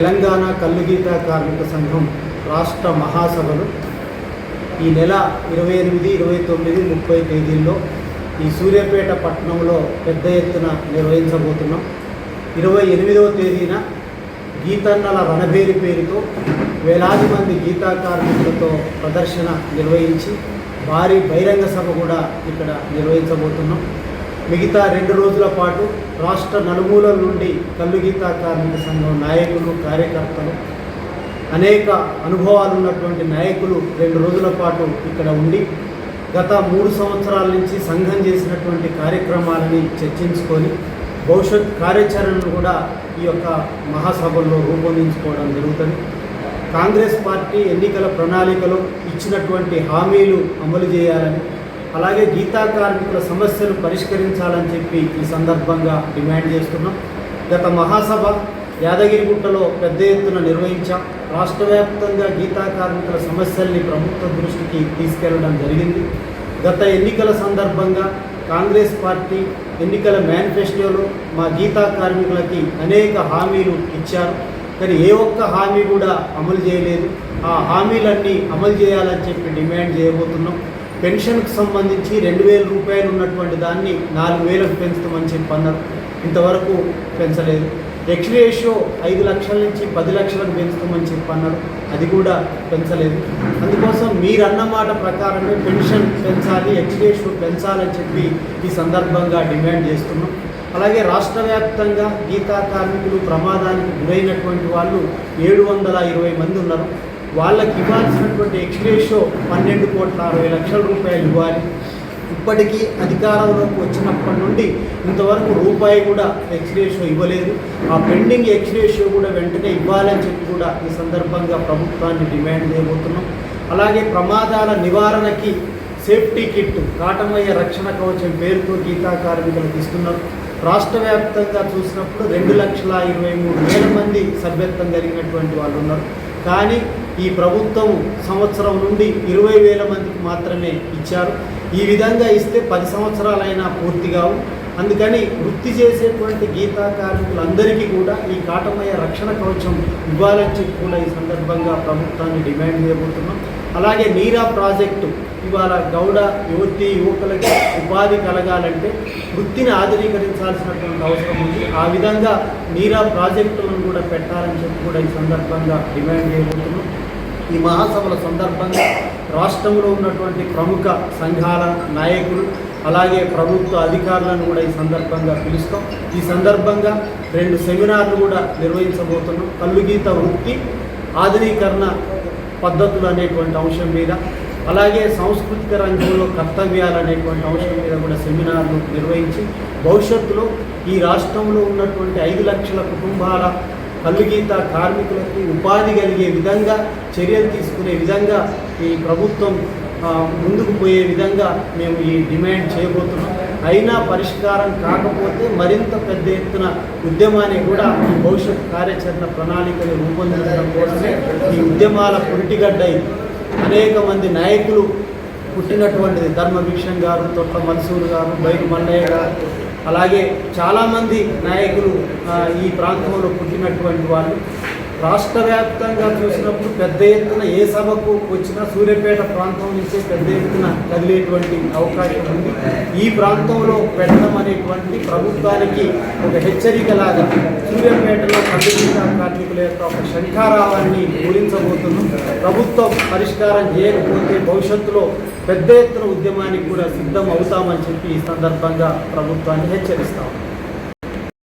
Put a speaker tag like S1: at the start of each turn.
S1: తెలంగాణ కల్లుగీత కార్మిక సంఘం రాష్ట్ర మహాసభలు ఈ నెల ఇరవై ఎనిమిది ఇరవై తొమ్మిది ముప్పై తేదీల్లో ఈ సూర్యాపేట పట్టణంలో పెద్ద ఎత్తున నిర్వహించబోతున్నాం. ఇరవై ఎనిమిదవ తేదీన గీతన్నల రణభేరి పేరుతో వేలాది మంది గీతా కార్మికులతో ప్రదర్శన నిర్వహించి భారీ బహిరంగ సభ కూడా ఇక్కడ నిర్వహించబోతున్నాం. మిగతా రెండు రోజుల పాటు రాష్ట్ర నలుమూలల నుండి కల్లుగీత కార్మిక సంఘం నాయకులు కార్యకర్తలు అనేక అనుభవాలు ఉన్నటువంటి నాయకులు రెండు రోజుల పాటు ఇక్కడ ఉండి గత మూడు సంవత్సరాల నుంచి సంఘం చేసినటువంటి కార్యక్రమాలని చర్చించుకొని భవిష్యత్ కార్యాచరణను కూడా ఈ యొక్క మహాసభల్లో రూపొందించుకోవడం జరుగుతుంది. కాంగ్రెస్ పార్టీ ఎన్నికల ప్రణాళికలో ఇచ్చినటువంటి హామీలు అమలు చేయాలని అలాగే గీతా కార్మికుల సమస్యలు పరిష్కరించాలని చెప్పి ఈ సందర్భంగా డిమాండ్ చేస్తున్నాం. గత మహాసభ యాదగిరిగుట్టలో పెద్ద ఎత్తున నిర్వహించాం. రాష్ట్ర వ్యాప్తంగా గీతా కార్మికుల సమస్యల్ని ప్రభుత్వ దృష్టికి తీసుకెళ్ళడం జరిగింది. గత ఎన్నికల సందర్భంగా కాంగ్రెస్ పార్టీ ఎన్నికల మేనిఫెస్టోలో మా గీతా కార్మికులకి అనేక హామీలు ఇచ్చారు. కానీ ఏ ఒక్క హామీ కూడా అమలు చేయలేదు. ఆ హామీలన్నీ అమలు చేయాలని చెప్పి డిమాండ్ చేయబోతున్నాం. పెన్షన్కి సంబంధించి రెండు వేల రూపాయలు ఉన్నటువంటి దాన్ని నాలుగు వేలకు పెంచుతామని చెప్పి అన్నారు. ఇంతవరకు పెంచలేదు. ఎక్స్ రేషియో ఐదు లక్షల నుంచి పది లక్షలకు పెంచుతామని చెప్పి అన్నారు. అది కూడా పెంచలేదు. అందుకోసం మీరు అన్నమాట ప్రకారమే పెన్షన్ పెంచాలి ఎక్స్ రేషియో పెంచాలని చెప్పి ఈ సందర్భంగా డిమాండ్ చేస్తున్నాం. అలాగే రాష్ట్ర వ్యాప్తంగా గీతా కార్మికులు ప్రమాదానికి గురైనటువంటి వాళ్ళు ఏడు వందల ఇరవై మంది ఉన్నారు. వాళ్ళకి ఇవ్వాల్సినటువంటి ఎక్స్రేషో పన్నెండు కోట్ల అరవై లక్షల రూపాయలు ఇవ్వాలి. ఇప్పటికీ అధికారంలోకి వచ్చినప్పటి నుండి ఇంతవరకు రూపాయి కూడా ఎక్స్రేషో ఇవ్వలేదు. ఆ పెండింగ్ ఎక్స్రేషో కూడా వెంటనే ఇవ్వాలని చెప్పి కూడా ఈ సందర్భంగా ప్రభుత్వాన్ని డిమాండ్ చేయబోతున్నాం. అలాగే ప్రమాదాల నివారణకి సేఫ్టీ కిట్ కాటమయ్య రక్షణ కవచం పేరుతో గీతా కార్మికులకు ఇస్తున్నారు. రాష్ట్ర వ్యాప్తంగా చూసినప్పుడు రెండు లక్షల ఇరవై మూడు వేల మంది సభ్యత్వం జరిగినటువంటి వాళ్ళు ఉన్నారు. కానీ ఈ ప్రభుత్వం సంవత్సరం నుండి ఇరవై వేల మందికి మాత్రమే ఇచ్చారు. ఈ విధంగా ఇస్తే పది సంవత్సరాలైనా పూర్తి కావు అందుకని వృత్తి చేసేటువంటి గీతా కార్మికులందరికీ కూడా ఈ కాటమయ్య రక్షణ కవచం ఇవ్వాలని చెప్పి కూడా ఈ సందర్భంగా ప్రభుత్వాన్ని డిమాండ్ చేయబోతున్నాం. అలాగే నీరా ప్రాజెక్టు ఇవాళ గౌడ యువతి యువకులకి ఉపాధి కలగాలంటే వృత్తిని ఆధునీకరించాల్సినటువంటి అవసరం ఉంది. ఆ విధంగా నీరా ప్రాజెక్టులను కూడా పెట్టాలని చెప్పి కూడా ఈ సందర్భంగా డిమాండ్ చేయబోతున్నాం. ఈ మహాసభల సందర్భంగా రాష్ట్రంలో ఉన్నటువంటి ప్రముఖ సంఘాల నాయకులు అలాగే ప్రభుత్వ అధికారులను కూడా ఈ సందర్భంగా పిలుస్తాం. ఈ సందర్భంగా రెండు సెమినార్లు కూడా నిర్వహించబోతున్నాం. కల్లుగీత వృత్తి ఆధునీకరణ పద్ధతులు అనేటువంటి అంశం మీద అలాగే సాంస్కృతిక రంగంలో కర్తవ్యాలు అనేటువంటి అంశం మీద కూడా సెమినార్లు నిర్వహించి భవిష్యత్తులో ఈ రాష్ట్రంలో ఉన్నటువంటి ఐదు లక్షల కుటుంబాల కల్లుగీత కార్మికులకు ఉపాధి కలిగే విధంగా చర్యలు తీసుకునే విధంగా ఈ ప్రభుత్వం ముందుకు పోయే విధంగా మేము ఈ డిమాండ్ చేయబోతున్నాం. అయినా పరిష్కారం కాకపోతే మరింత పెద్ద ఎత్తున ఉద్యమాన్ని కూడా ఈ భవిష్యత్ కార్యాచరణ ప్రణాళికలు రూపొందించడం కోసమే ఈ ఉద్యమాల పురిటిగడ్డ అనేక మంది నాయకులు పుట్టినటువంటిది ధర్మభిక్షం గారు తొట్ల మన్సూర్ గారు బైరు మల్లయ్య గారు అలాగే చాలామంది నాయకులు ఈ ప్రాంతంలో పుట్టినటువంటి వాళ్ళు. రాష్ట్ర వ్యాప్తంగా చూసినప్పుడు పెద్ద ఎత్తున ఏ సభకు వచ్చినా సూర్యాపేట ప్రాంతం నుంచే పెద్ద ఎత్తున కదిలేటువంటి అవకాశం ఉంది. ఈ ప్రాంతంలో పెట్టడం అనేటువంటి ప్రభుత్వానికి ఒక హెచ్చరికలాగా సూర్యాపేటలో పండుగ కార్మికుల యొక్క ఒక శంఖారావాన్ని పూరించబోతున్నాం ప్రభుత్వం పరిష్కారం చేయకపోతే భవిష్యత్తులో పెద్ద ఎత్తున ఉద్యమానికి కూడా సిద్ధం అవుతామని చెప్పి ఈ సందర్భంగా ప్రభుత్వాన్ని హెచ్చరిస్తాం.